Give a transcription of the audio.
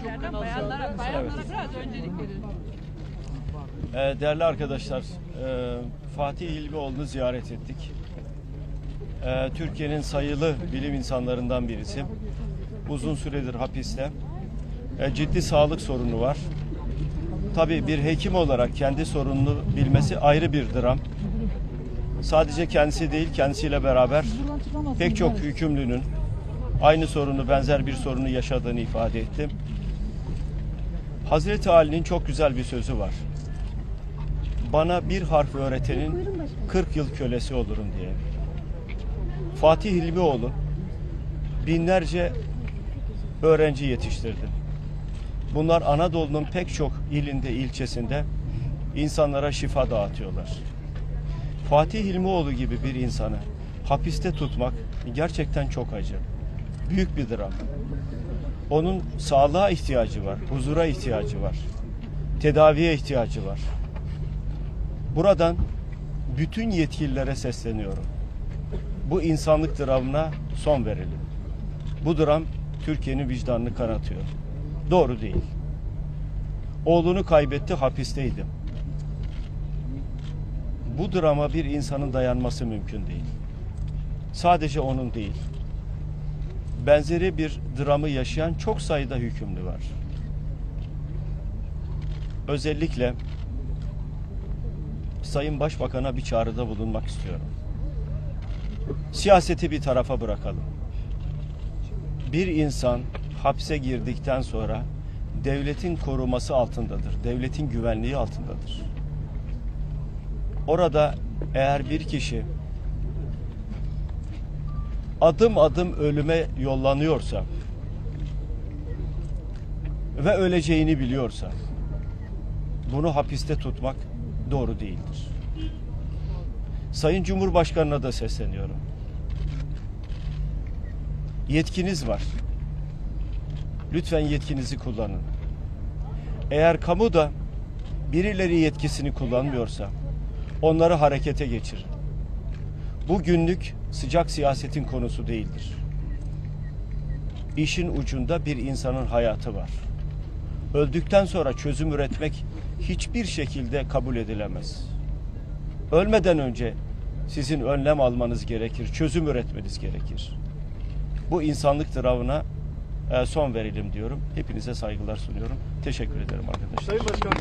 erkeklerden bayanlara, bayanlara biraz öncelik verin. Ee, değerli arkadaşlar, e, Fatih İlbioğlu'nu ziyaret ettik. Ee, Türkiye'nin sayılı bilim insanlarından birisi. Uzun süredir hapiste. Ee, ciddi sağlık sorunu var. Tabii bir hekim olarak kendi sorununu bilmesi ayrı bir dram. Sadece kendisi değil, kendisiyle beraber pek çok hükümlünün aynı sorunu, benzer bir sorunu yaşadığını ifade ettim. Hazreti Ali'nin çok güzel bir sözü var bana bir harf öğretenin 40 yıl kölesi olurum diye. Fatih Hilmioğlu binlerce öğrenci yetiştirdi. Bunlar Anadolu'nun pek çok ilinde, ilçesinde insanlara şifa dağıtıyorlar. Fatih Hilmioğlu gibi bir insanı hapiste tutmak gerçekten çok acı. Büyük bir dram. Onun sağlığa ihtiyacı var, huzura ihtiyacı var, tedaviye ihtiyacı var. Buradan bütün yetkililere sesleniyorum. Bu insanlık dramına son verelim. Bu dram Türkiye'nin vicdanını kanatıyor. Doğru değil. Oğlunu kaybetti, hapisteydi. Bu drama bir insanın dayanması mümkün değil. Sadece onun değil. Benzeri bir dramı yaşayan çok sayıda hükümlü var. Özellikle Sayın Başbakan'a bir çağrıda bulunmak istiyorum. Siyaseti bir tarafa bırakalım. Bir insan hapse girdikten sonra devletin koruması altındadır. Devletin güvenliği altındadır. Orada eğer bir kişi adım adım ölüme yollanıyorsa ve öleceğini biliyorsa bunu hapiste tutmak doğru değildir. Sayın Cumhurbaşkanı'na da sesleniyorum. Yetkiniz var. Lütfen yetkinizi kullanın. Eğer kamu da birileri yetkisini kullanmıyorsa onları harekete geçirin. Bu günlük sıcak siyasetin konusu değildir. İşin ucunda bir insanın hayatı var. Öldükten sonra çözüm üretmek hiçbir şekilde kabul edilemez. Ölmeden önce sizin önlem almanız gerekir, çözüm üretmeniz gerekir. Bu insanlık dramına e, son verelim diyorum. Hepinize saygılar sunuyorum. Teşekkür ederim arkadaşlar. Sayın Başkan,